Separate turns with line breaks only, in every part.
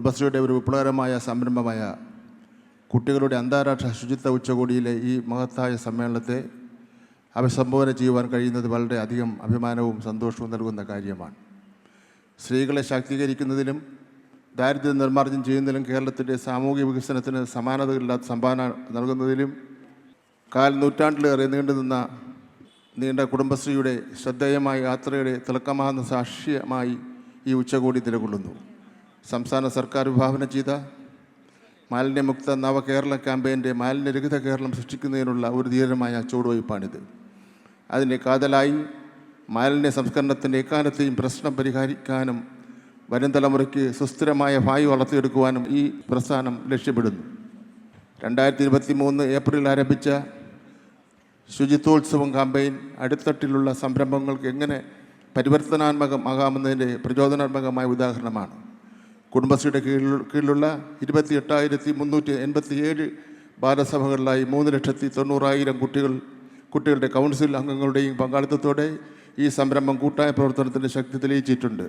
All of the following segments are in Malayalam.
കുടുംബശ്രീയുടെ ഒരു വിപ്ലവകരമായ സംരംഭമായ കുട്ടികളുടെ അന്താരാഷ്ട്ര ശുചിത്വ ഉച്ചകോടിയിലെ ഈ മഹത്തായ സമ്മേളനത്തെ അഭിസംബോധന ചെയ്യുവാൻ കഴിയുന്നത് വളരെ അധികം അഭിമാനവും സന്തോഷവും നൽകുന്ന കാര്യമാണ്. സ്ത്രീകളെ ശാക്തീകരിക്കുന്നതിലും ദാരിദ്ര്യം നിർമ്മാർജനം ചെയ്യുന്നതിലും കേരളത്തിന്റെ സാമൂഹിക വികസനത്തിന് സമാനതകളില്ലാത്ത സംഭാവന നൽകുന്നതിലും കാൽ നൂറ്റാണ്ടിലേറെ നീണ്ടുനിന്ന നീണ്ട കുടുംബശ്രീയുടെ ശ്രദ്ധേയമായ യാത്രയുടെ തിളക്കമാകുന്ന സാക്ഷ്യമായി ഈ ഉച്ചകോടി നിലകൊള്ളുന്നു. സംസ്ഥാന സർക്കാർ വിഭാവനം ചെയ്ത മാലിന്യമുക്ത നവകേരള ക്യാമ്പയിന്റെ മാലിന്യരഹിത കേരളം സൃഷ്ടിക്കുന്നതിനുള്ള ഒരു ധീരമായ ചുവടുവയ്പ്പാണിത് അതിന്റെ കാതലായി മാലിന്യ സംസ്കരണത്തിന്റെ എക്കാലത്തെയും പ്രശ്നം പരിഹരിക്കാനും വരും തലമുറയ്ക്ക് സുസ്ഥിരമായ ഭാവി വളർത്തിയെടുക്കുവാനും ഈ പ്രസ്ഥാനം ലക്ഷ്യപ്പെടുന്നു രണ്ടായിരത്തി ഇരുപത്തി മൂന്ന് ഏപ്രിലിൽ ആരംഭിച്ച ശുചിത്വോത്സവം ക്യാമ്പയിൻ അടിത്തട്ടിലുള്ള സംരംഭങ്ങൾക്ക് എങ്ങനെ പരിവർത്തനാത്മകമാകാമെന്നതിന്റെ പ്രചോദനാത്മകമായ ഉദാഹരണമാണ്. കുടുംബശ്രീയുടെ കീഴിൽ കീഴിലുള്ള ഇരുപത്തി എട്ടായിരത്തി മുന്നൂറ്റി എൺപത്തി ഏഴ് ബാലസഭകളിലായി മൂന്ന് ലക്ഷത്തി തൊണ്ണൂറായിരം കുട്ടികൾ കുട്ടികളുടെ കൗൺസിൽ അംഗങ്ങളുടെയും പങ്കാളിത്തത്തോടെ ഈ സംരംഭം കൂട്ടായ പ്രവർത്തനത്തിന്റെ ശക്തി തെളിയിച്ചിട്ടുണ്ട്.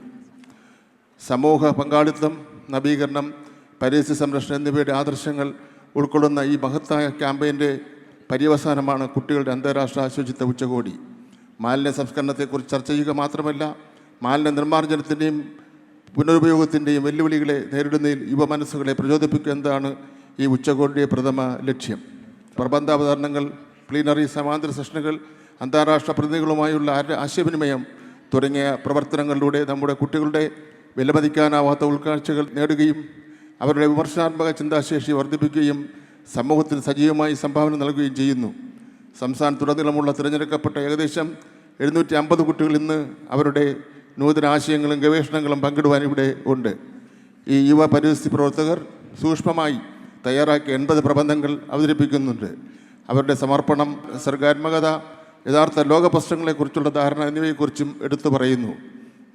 സമൂഹ പങ്കാളിത്തം നവീകരണം പരിസ്ഥിതി സംരക്ഷണം എന്നിവയുടെ ആദർശങ്ങൾ ഉൾക്കൊള്ളുന്ന ഈ മഹത്തായ ക്യാമ്പയിന്റെ പര്യവസാനമാണ് കുട്ടികളുടെ അന്താരാഷ്ട്ര ശുചിത്വ ഉച്ചകോടി. മാലിന്യ സംസ്കരണത്തെക്കുറിച്ച് ചർച്ച ചെയ്യുക മാത്രമല്ല മാലിന്യ നിർമ്മാർജനത്തിന്റെയും പുനരുപയോഗത്തിന്റെയും വെല്ലുവിളികളെ നേരിടുന്നതിൽ യുവ മനസ്സുകളെ പ്രചോദിപ്പിക്കുക എന്നതാണ് ഈ ഉച്ചകോടിയുടെ പ്രഥമ ലക്ഷ്യം. പ്രബന്ധാവതരണങ്ങൾ പ്ലീനറി സമാന്തര സെഷനുകൾ അന്താരാഷ്ട്ര പ്രതിനിധികളുമായുള്ള ആശയവിനിമയം തുടങ്ങിയ പ്രവർത്തനങ്ങളിലൂടെ നമ്മുടെ കുട്ടികളുടെ വിലമതിക്കാനാവാത്ത ഉൾക്കാഴ്ചകൾ നേടുകയും അവരുടെ വിമർശനാത്മക ചിന്താശേഷി വർദ്ധിപ്പിക്കുകയും സമൂഹത്തിന് സജീവമായി സംഭാവന നൽകുകയും ചെയ്യുന്നു. സംസ്ഥാനത്തുടനീളമുള്ള തിരഞ്ഞെടുക്കപ്പെട്ട ഏകദേശം എഴുന്നൂറ്റി അമ്പത് കുട്ടികൾ ഇന്ന് അവരുടെ നൂതന ആശയങ്ങളും ഗവേഷണങ്ങളും പങ്കിടുവാൻ ഇവിടെ ഉണ്ട്. ഈ യുവ പരിസ്ഥിതി പ്രവർത്തകർ സൂക്ഷ്മമായി തയ്യാറാക്കിയ എൺപത് പ്രബന്ധങ്ങൾ അവതരിപ്പിക്കുന്നുണ്ട്. അവരുടെ സമർപ്പണം സർഗാത്മകത യഥാർത്ഥ ലോക പ്രശ്നങ്ങളെക്കുറിച്ചുള്ള ധാരണ എന്നിവയെക്കുറിച്ചും എടുത്തു പറയുന്നു.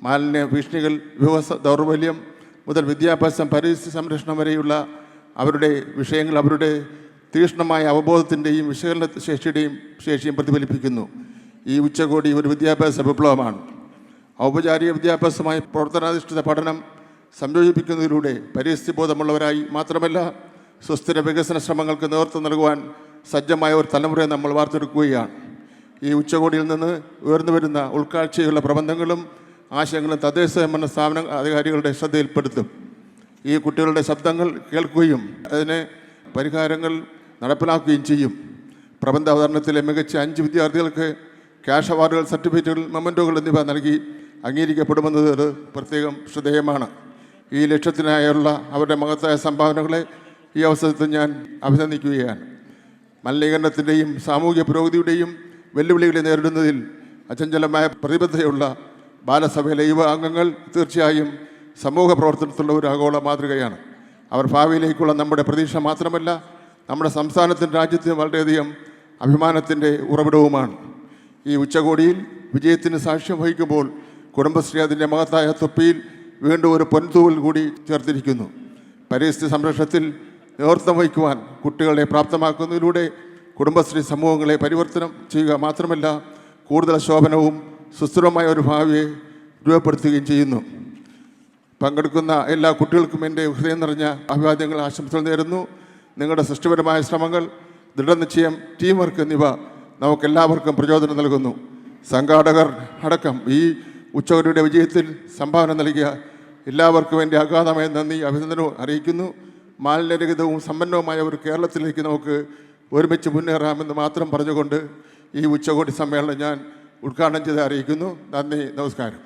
മാലിന്യ ഭീഷണികൾ വിവസ ദൗർബല്യം മുതൽ വിദ്യാഭ്യാസം പരിസ്ഥിതി സംരക്ഷണം വരെയുള്ള അവരുടെ വിഷയങ്ങൾ അവരുടെ തീക്ഷ്ണമായ അവബോധത്തിന്റെയും വിശകലന ശേഷിയുടെയും ശേഷിയും പ്രതിഫലിപ്പിക്കുന്നു. ഈ ഉച്ചകോടി ഒരു വിദ്യാഭ്യാസ വിപ്ലവമാണ്. ഔപചാരിക വിദ്യാഭ്യാസമായി പ്രവർത്തനാധിഷ്ഠിത പഠനം സംയോജിപ്പിക്കുന്നതിലൂടെ പരിസ്ഥിതി ബോധമുള്ളവരായി മാത്രമല്ല സുസ്ഥിര വികസന ശ്രമങ്ങൾക്ക് നേതൃത്വം നൽകുവാൻ സജ്ജമായ ഒരു തലമുറയെ നമ്മൾ വാർത്തെടുക്കുകയാണ്. ഈ ഉച്ചകോടിയിൽ നിന്ന് ഉയർന്നു വരുന്ന ഉൾക്കാഴ്ചയുള്ള പ്രബന്ധങ്ങളും ആശയങ്ങളും തദ്ദേശ സ്വയംഭരണ സ്ഥാപന അധികാരികളുടെ ശ്രദ്ധയിൽപ്പെടുത്തും. ഈ കുട്ടികളുടെ ശബ്ദങ്ങൾ കേൾക്കുകയും അതിനെ പരിഹാരങ്ങൾ നടപ്പിലാക്കുകയും ചെയ്യും. പ്രബന്ധ അവതരണത്തിലെ മികച്ച അഞ്ച് വിദ്യാർത്ഥികൾക്ക് ക്യാഷ് അവാർഡുകൾ സർട്ടിഫിക്കറ്റുകൾ മെമ്മന്റോകൾ എന്നിവ നൽകി അംഗീകരിക്കപ്പെടുമെന്നത് പ്രത്യേകം ശ്രദ്ധേയമാണ്. ഈ ലക്ഷ്യത്തിനായുള്ള അവരുടെ മഹത്തായ സംഭാവനകളെ ഈ അവസരത്തിൽ ഞാൻ അഭിനന്ദിക്കുകയാണ്. മലിനീകരണത്തിന്റെയും സാമൂഹിക പുരോഗതിയുടെയും വെല്ലുവിളികളെ നേരിടുന്നതിൽ അചഞ്ചലമായ പ്രതിബദ്ധതയുള്ള ബാലസഭയിലെ യുവ അംഗങ്ങൾ തീർച്ചയായും സമൂഹ പ്രവർത്തനത്തിലുള്ള ഒരു ആഗോള മാതൃകയാണ്. അവർ ഭാവിയിലേക്കുള്ള നമ്മുടെ പ്രതീക്ഷ മാത്രമല്ല നമ്മുടെ സംസ്ഥാനത്തിന്റെ രാജ്യത്തിന് വളരെയധികം അഭിമാനത്തിന്റെ ഉറവിടവുമാണ്. ഈ ഉച്ചകോടിയിൽ വിജയത്തിന് സാക്ഷ്യം വഹിക്കുമ്പോൾ കുടുംബശ്രീ അതിന്റെ മഹത്തായ തൊപ്പിയിൽ വീണ്ടും ഒരു പൊൻതൂവൽ കൂടി ചേർത്തിരിക്കുന്നു. പരിസ്ഥിതി സംരക്ഷണത്തിൽ നേതൃത്വം വഹിക്കുവാൻ കുട്ടികളെ പ്രാപ്തമാക്കുന്നതിലൂടെ കുടുംബശ്രീ സമൂഹങ്ങളെ പരിവർത്തനം ചെയ്യുക മാത്രമല്ല കൂടുതൽ ശോഭനവും സുസ്ഥിരമായ ഒരു ഭാവിയെ രൂപപ്പെടുത്തുകയും ചെയ്യുന്നു. പങ്കെടുക്കുന്ന എല്ലാ കുട്ടികൾക്കും എന്റെ ഹൃദയം നിറഞ്ഞ അഭിവാദ്യങ്ങൾ ആശംസകൾ നേരുന്നു. നിങ്ങളുടെ സൃഷ്ടിപരമായ ശ്രമങ്ങൾ ദൃഢനിശ്ചയം ടീം വർക്ക് എന്നിവ നമുക്കെല്ലാവർക്കും പ്രചോദനം നൽകുന്നു. സംഘാടകർ അടക്കം ഈ ഉച്ചകോടിയുടെ വിജയത്തിൽ സംഭാവന നൽകിയ എല്ലാവർക്കും എന്റെ അഗാധമായ നന്ദി അഭിനന്ദനവും അറിയിക്കുന്നു. മാലിന്യരഹിതവും സമ്പന്നവുമായ ഒരു കേരളത്തിലേക്ക് നമുക്ക് ഒരുമിച്ച് മുന്നേറാമെന്ന് മാത്രം പറഞ്ഞുകൊണ്ട് ഈ ഉച്ചകോടി സമ്മേളനം ഞാൻ ഉദ്ഘാടനം ചെയ്ത് അറിയിക്കുന്നു. നന്ദി നമസ്കാരം.